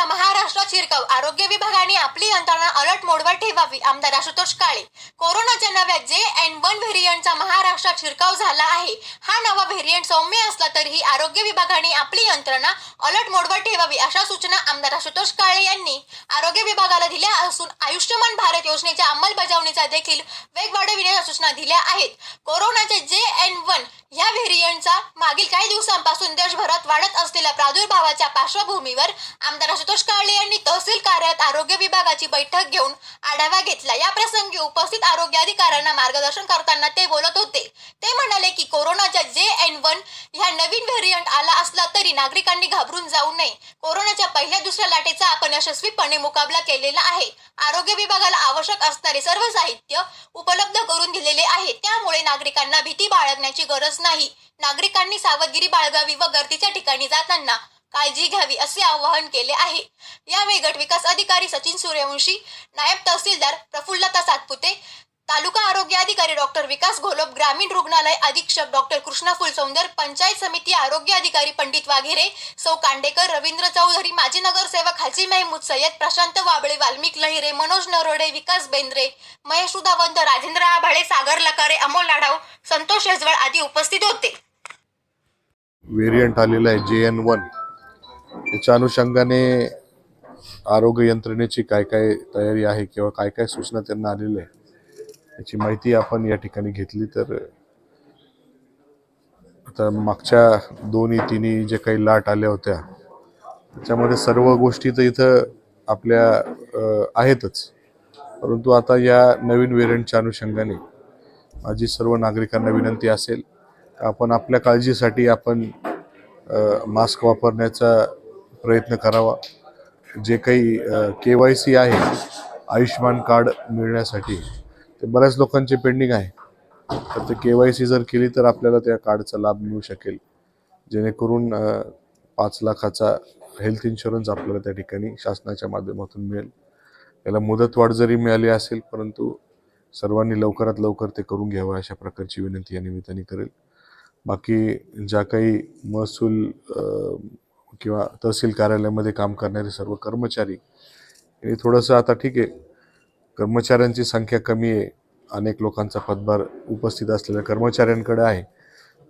कोरोनाचा महाराष्ट्रात शिरकाव. आरोग्य विभागाने आपली यंत्रणा अलर्ट मोडवर ठेवावी आमदार आशुतोष काळे. कोरोनाच्या नव्या जे एन वन व्हेरियंटचा महाराष्ट्रात शिरकाव झाला आहे. हा नवा व्हेरियंट सौम्य असला तरीही आरोग्य विभागाने आपली यंत्रणा अलर्ट मोडवर ठेवावी अशा सूचना आमदार आशुतोष काळे यांनी आरोग्य विभागाला दिल्या असून आयुष्यमान भारत योजनेच्या अंमलबजावणीचा देखील वेग वाढविण्याच्या सूचना दिल्या आहेत. कोरोनाचे जे एन वन या व्हेरियंटचा मागील काही दिवसांपासून देशभरात वाढत असलेल्या प्रादुर्भावाच्या पार्श्वभूमीवर आमदार आशुतोष काळे यांनी तहसील कार्यालयात आरोग्य विभागाची बैठक घेऊन आढावा घेतला. या प्रसंगी उपस्थित आरोग्य अधिकाऱ्यांना मार्गदर्शन करताना ते बोलत होते ते म्हणाले की कोरोनाच्या जे एन वन ह्या नवीन व्हेरियंट आला असला तरी नागरिकांनी घाबरून जाऊ नये. कोरोनाच्या पहिल्या दुसऱ्या लाटेचा आपण यशस्वीपणे मुकाबला केलेला आहे. आरोग्य विभागाला आवश्यक असणारे सर्व साहित्य उपलब्ध करून दिलेले आहे. त्यामुळे नागरिकांना भीती बाळगण्याची गरज नाही. नागरिकांनी सावधगिरी बाळगावी व गर्दीच्या ठिकाणी जाताना काळजी घ्यावी असे आवाहन केले आहे. यावेळी गट विकास अधिकारी सचिन सूर्यवंशी नायब तहसीलदार प्रफुल्लता सातपुते तालुका आरोग्य अधिकारी डॉक्टर विकास घोलप ग्रामीण रुग्णालय अधीक्षक डॉक्टर कृष्णा फुलसौंदर पंचायत समिती आरोग्य अधिकारी पंडित वाघेरे सौ कांडेकर रवींद्र चौधरी माजी नगरसेवक हाजी महमूद सय्यद प्रशांत वाबळे वाल्मिक लहिरे मनोज नरोडे विकास बेंद्रे महेश उदावंत राजेंद्र आभाळे सागर लकारे अमोल लाढाव संतोष हेजवळ आदी उपस्थित होते. व्हेरियंट आलेला आहे जे एन वन. याच्या अनुषंगाने आरोग्य यंत्रणेची काय काय तयारी आहे किंवा काय काय सूचना त्यांना आलेल्या आहे याची माहिती आपण या ठिकाणी घेतली तर आता मागच्या दोन्ही तिन्ही जे काही लाट आल्या होत्या त्याच्यामध्ये सर्व गोष्टी तर इथं आपल्या आहेतच. परंतु आता या नवीन वेरियंटच्या अनुषंगाने माझी सर्व नागरिकांना विनंती असेल आपण आपल्या काळजीसाठी आपण मास्क वापरण्याचा प्रयत्न करावा. जे काही के वाय सी आहे आयुष्यमान कार्ड मिळण्यासाठी ते बऱ्याच लोकांचे पेंडिंग आहे. तर ते के वाय सी जर केली तर आपल्याला त्या कार्डचा लाभ मिळू शकेल. जेणेकरून पाच लाखाचा हेल्थ इन्शुरन्स आपल्याला त्या ठिकाणी शासनाच्या माध्यमातून मिळेल. याला मुदतवाढ जरी मिळाली असेल परंतु सर्वांनी लवकरात लवकर ते करून घ्यावं अशा प्रकारची विनंती या निमित्ताने करेल. बाकी ज्या काही महसूल किंवा तहसील कार्यालयामध्ये काम करणारे सर्व कर्मचारी हे थोडंसं आता ठीक आहे. कर्मचाऱ्यांची संख्या कमी आहे. अनेक लोकांचा पदभार उपस्थित असलेल्या कर्मचाऱ्यांकडे आहे.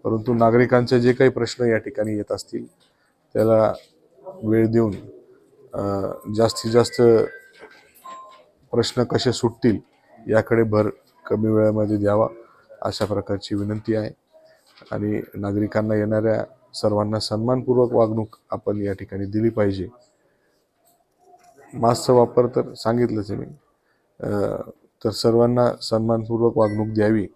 परंतु नागरिकांचे जे काही प्रश्न या ठिकाणी येत असतील त्याला वेळ देऊन जास्तीत जास्त प्रश्न कसे सुटतील याकडे भर कमी वेळामध्ये द्यावा अशा प्रकारची विनंती आहे. आणि नागरिकांना येणाऱ्या सर्वांना सन्मानपूर्वक वागणूक आपण या ठिकाणी दिली पाहिजे. मास्कचा वापर तर सांगितलंच आहे मी. तर सर्वांना सन्मानपूर्वक वागणूक द्यावी.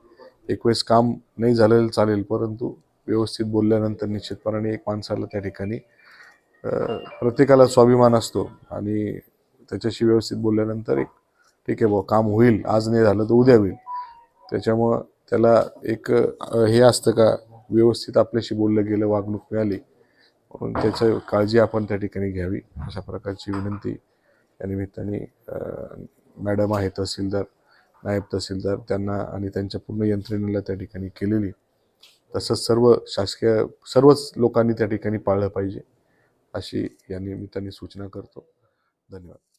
एक वेळेस काम नाही झालेलं चालेल परंतु व्यवस्थित बोलल्यानंतर निश्चितपणाने एक माणसाला त्या ठिकाणी प्रत्येकाला स्वाभिमान असतो आणि त्याच्याशी व्यवस्थित बोलल्यानंतर एक ठीक आहे बुवा काम होईल आज नाही झालं तर उद्या होईल. त्याच्यामुळं त्याला एक हे असतं का व्यवस्थित आपल्याशी बोललं गेलं वागणूक मिळाली म्हणून त्याचं काळजी आपण त्या ठिकाणी घ्यावी. अशा प्रकारची विनंती या निमित्ताने मॅडम आहे तहसीलदार नायब तहसीलदार त्यांना आणि त्यांच्या पूर्ण यंत्रणेला त्या ठिकाणी केलेली. तसंच सर्व शासकीय सर्वच लोकांनी त्या ठिकाणी पाळलं पाहिजे अशी या निमित्ताने सूचना करतो. धन्यवाद.